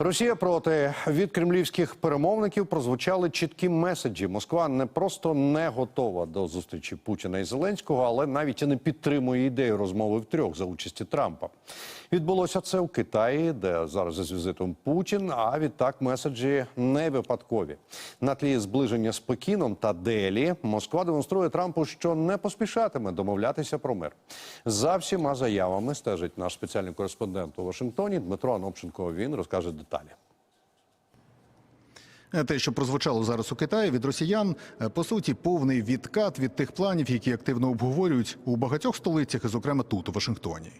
Росія проти від кремлівських перемовників прозвучали чіткі меседжі. Москва не просто не готова до зустрічі Путіна і Зеленського, але навіть і не підтримує ідею розмови втрьох за участі Трампа. Відбулося це у Китаї, де зараз із візитом Путін. А відтак меседжі не випадкові. На тлі зближення з Пекіном та Делі Москва демонструє Трампу, що не поспішатиме домовлятися про мир. За всіма заявами стежить наш спеціальний кореспондент у Вашингтоні Дмитро Анопченко. Він розкаже деталі. Те, що прозвучало зараз у Китаї від росіян, е, по суті, повний відкат від тих планів, які активно обговорюють у багатьох столицях, і зокрема тут, у Вашингтоні.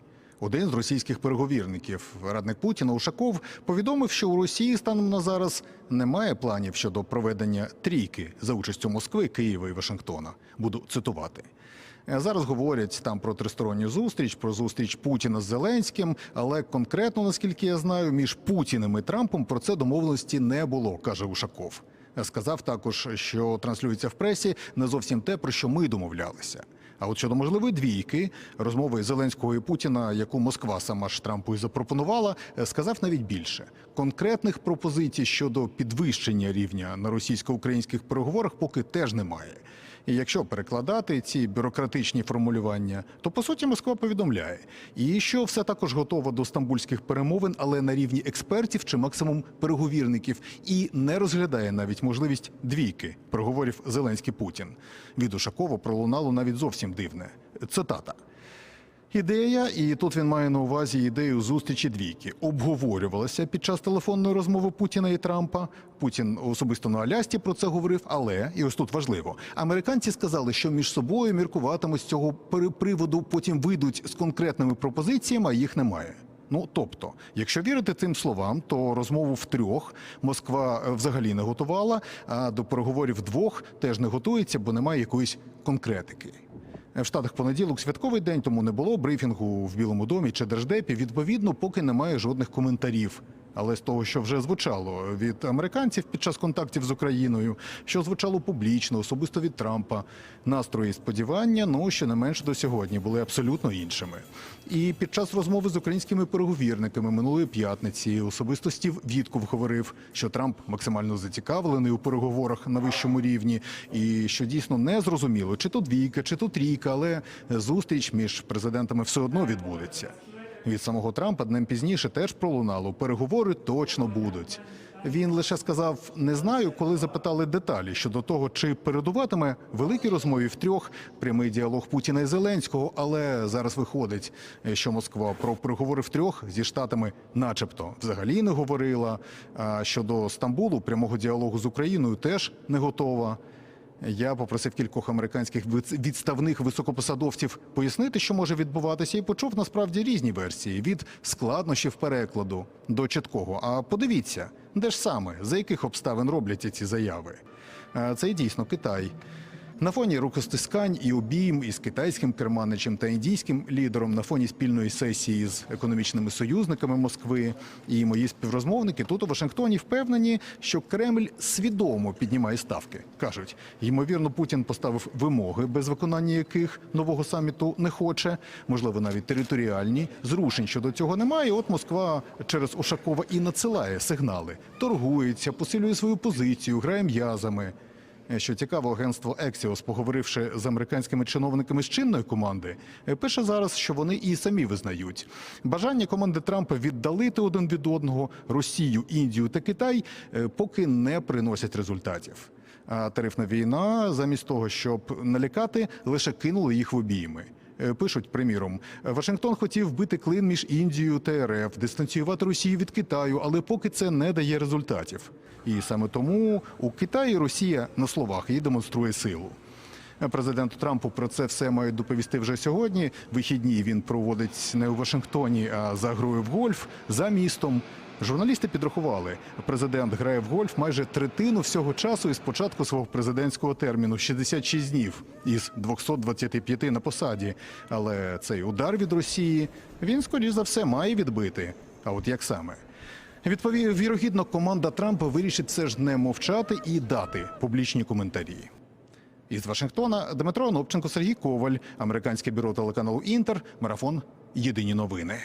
Один з російських переговірників, радник Путіна Ушаков, повідомив, що у Росії станом на зараз немає планів щодо проведення трійки за участю Москви, Києва і Вашингтона. Буду цитувати. Е, Зараз говорять там про тристоронню зустріч, про зустріч Путіна з Зеленським, але конкретно, наскільки я знаю, між Путіним і Трампом про це домовленості не було, каже Ушаков. Е, Сказав також, що транслюється в пресі не зовсім те, про що ми домовлялися. А от щодо можливої двійки, розмови Зеленського і Путіна, яку Москва сама ж Трампу і запропонувала, е, сказав навіть більше конкретних пропозицій щодо підвищення рівня на російсько-українських переговорах поки теж немає. І якщо перекладати ці бюрократичні формулювання, то по суті Москва повідомляє, і що все також готово до стамбульських перемовин, але на рівні експертів чи максимум переговірників, і не розглядає навіть можливість двійки переговорів Зеленський Путін. Від Ушакова пролунало навіть зовсім дивне цитата. Ідея, і тут він має на увазі ідею зустрічі двійки, обговорювалася під час телефонної розмови Путіна і Трампа. Путін особисто на Алясці про це говорив. Але і ось тут важливо, американці сказали, що між собою міркуватимуть з цього приводу, потім вийдуть з конкретними пропозиціями, а їх немає. Ну тобто, якщо вірити цим словам, то розмову втрьох Москва е, взагалі не готувала, а до переговорів вдвох теж не готується, бо немає якоїсь конкретики. В Штатах понеділок святковий день, тому не було брифінгу в Білому домі чи Держдепі. Відповідно, поки немає жодних коментарів. Але з того, що вже звучало від американців під час контактів з Україною, що звучало публічно, особисто від Трампа, настрої і сподівання, ну що не менше до сьогодні, були абсолютно іншими. І під час розмови з українськими переговірниками минулої п'ятниці особисто Стів Вітков говорив, що Трамп максимально зацікавлений у переговорах на вищому рівні, і що дійсно не зрозуміло, чи то двійка, чи то трійка, але зустріч між президентами все одно відбудеться. Від самого Трампа днем пізніше теж пролунало. Переговори точно будуть. Він лише сказав: не знаю, коли запитали деталі щодо того, чи передуватиме великій розмові втрьох прямий діалог Путіна і Зеленського. Але зараз виходить, що Москва про переговори втрьох зі штатами, начебто, взагалі не говорила. А щодо Стамбулу, прямого діалогу з Україною теж не готова. Я попросив кількох американських відставних високопосадовців пояснити, що може відбуватися, і почув насправді різні версії від складнощів перекладу до чіткого. А подивіться, де ж саме за яких обставин робляться ці заяви? Е, Це і дійсно Китай. На фоні рукостискань і обійм із китайським керманичем та індійським лідером на фоні спільної сесії з економічними союзниками Москви і мої співрозмовники тут у Вашингтоні впевнені, що Кремль свідомо піднімає ставки. кажуть, ймовірно, Путін поставив вимоги, без виконання яких нового саміту не хоче, можливо, навіть територіальні зрушень щодо цього немає. От Москва через Ушакова і надсилає сигнали, торгується, посилює свою позицію, грає м'язами. Що цікаво, агентство Ексіос, поговоривши з американськими чиновниками з чинної команди, е, пише зараз, що вони і самі визнають бажання команди Трампа віддалити один від одного Росію, Індію та Китай, е, поки не приносять результатів. А тарифна війна, замість того, щоб налякати, лише кинули їх в обійми. Е, Пишуть, приміром, Вашингтон хотів бити клин між Індією та РФ, дистанціювати Росію від Китаю, але поки це не дає результатів. І саме тому у Китаї Росія на словах їй демонструє силу. Президенту Трампу про це все мають доповісти вже сьогодні. Вихідні він проводить не у Вашингтоні, а за грою в гольф за містом. Журналісти підрахували, президент грає в гольф майже третину всього часу із початку свого президентського терміну 66 днів із 225 на посаді. Але цей удар від Росії він, скоріш за все, має відбити. А от як саме? Відповів, вірогідно, команда Трампа вирішить все ж не мовчати і дати публічні коментарі. Із Вашингтона Дмитро Нопченко, Сергій Коваль, американське бюро телеканалу Інтер, марафон Єдині новини.